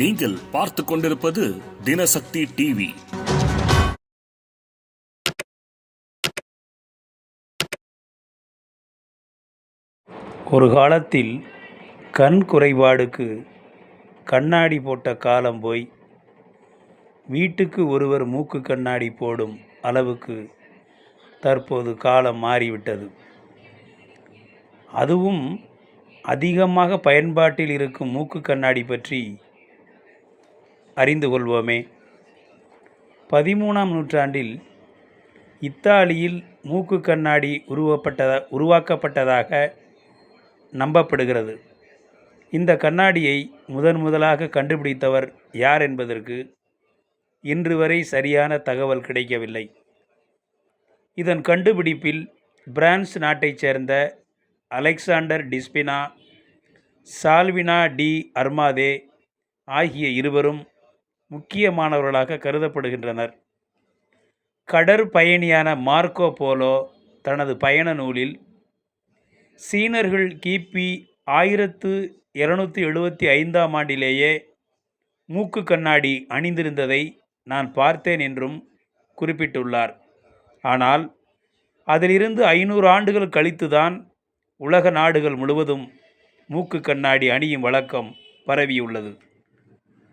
நீங்கள் பார்த்து கொண்டிருப்பது தினசக்தி டிவி. ஒரு காலத்தில் கண் குறைபாடுக்கு கண்ணாடி போட்ட காலம் போய் வீட்டுக்கு ஒருவர் மூக்கு கண்ணாடி போடும் அளவுக்கு தற்போது காலம் மாறிவிட்டது. அதுவும் அதிகமாக பயன்பாட்டில் இருக்கும் மூக்கு கண்ணாடி பற்றி அறிந்து கொள்வோமே. பதிமூணாம் நூற்றாண்டில் இத்தாலியில் மூக்கு கண்ணாடி உருவப்பட்டதா உருவாக்கப்பட்டதாக நம்பப்படுகிறது. இந்த கண்ணாடியை முதன் முதலாக கண்டுபிடித்தவர் யார் என்பதற்கு இன்று வரை சரியான தகவல் கிடைக்கவில்லை. இதன் கண்டுபிடிப்பில் பிரான்ஸ் நாட்டைச் சேர்ந்த அலெக்சாண்டர் டிஸ்பினா சால்வினா டி அர்மாதே ஆகிய இருவரும் முக்கியமானவர்களாக கருதப்படுகின்றனர். கடற்பயணியான மார்க்கோ போலோ தனது பயண நூலில் சீனர்கள் கிபி ஆயிரத்து இருநூற்றி எழுபத்தி ஐந்தாம் ஆண்டிலேயே மூக்கு கண்ணாடி அணிந்திருந்ததை நான் பார்த்தேன் என்றும் குறிப்பிட்டுள்ளார். ஆனால் அதிலிருந்து ஐநூறு ஆண்டுகள் கழித்துதான் உலக நாடுகள் முழுவதும் மூக்கு கண்ணாடி அணியும் வழக்கம் பரவியுள்ளது.